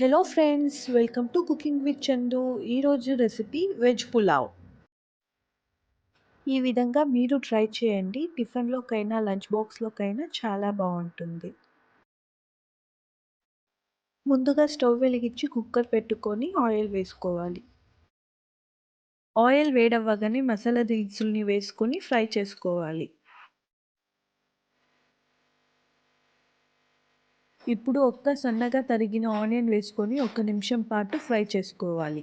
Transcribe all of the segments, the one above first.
Hello friends welcome to cooking with Chandu ఈరోజు recipe veg pulao ఈ విధంగా మీరు ట్రై చేయండి. టిఫిన్లోకైనా లంచ్ బాక్స్లోకైనా చాలా బాగుంటుంది. ముందుగా స్టవ్ వెలిగించి కుక్కర్ పెట్టుకొని ఆయిల్ వేసుకోవాలి. ఆయిల్ వేడవ్వగానే మసాలా దినుసుల్ని వేసుకొని ఫ్రై చేసుకోవాలి. ఇప్పుడు ఒక్క సన్నగా తరిగిన ఆనియన్ వేసుకొని ఒక నిమిషం పాటు ఫ్రై చేసుకోవాలి.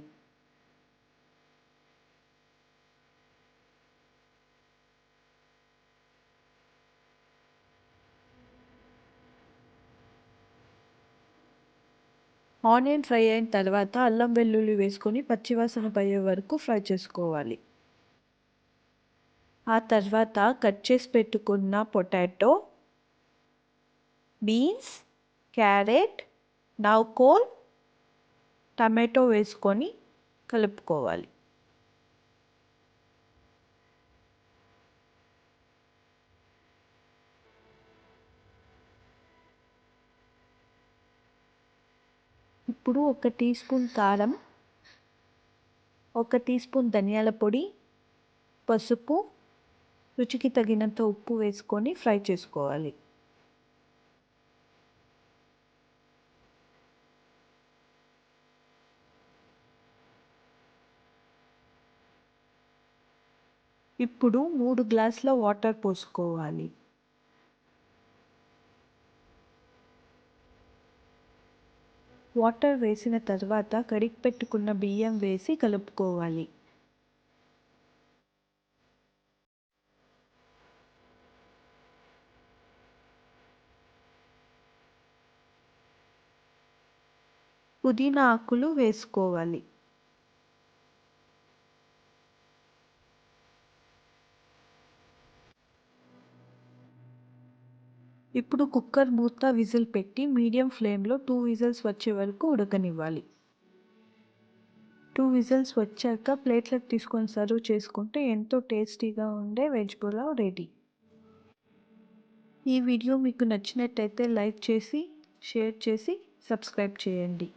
ఆనియన్ ఫ్రై అయిన తర్వాత అల్లం వెల్లుల్లి వేసుకొని పచ్చివాసన పోయే వరకు ఫ్రై చేసుకోవాలి. ఆ తర్వాత కట్ చేసి పెట్టుకున్న పొటాటో బీన్స్ క్యారెట్ నౌకోల్ టమాటో వేసుకొని కలుపుకోవాలి. ఇప్పుడు ఒక టీ స్పూన్ కారం ఒక టీ స్పూన్ ధనియాల పొడి పసుపు రుచికి తగినంత ఉప్పు వేసుకొని ఫ్రై చేసుకోవాలి. ఇప్పుడు మూడు గ్లాసుల వాటర్ పోసుకోవాలి. వాటర్ వేసిన తర్వాత కడిగి పెట్టుకున్న బియ్యం వేసి కలుపుకోవాలి. పుదీనా ఆకులు వేసుకోవాలి. ఇప్పుడు కుక్కర్ మూత విజిల్ పెట్టి మీడియం ఫ్లేమ్లో టూ విజిల్స్ వచ్చే వరకు ఉడకనివ్వాలి. టూ విజిల్స్ వచ్చాక ప్లేట్లకు తీసుకొని సర్వ్ చేసుకుంటే ఎంతో టేస్టీగా ఉండే వెజ్ పులావ్ రెడీ. ఈ వీడియో మీకు నచ్చినట్టయితే లైక్ చేసి షేర్ చేసి సబ్స్క్రైబ్ చేయండి.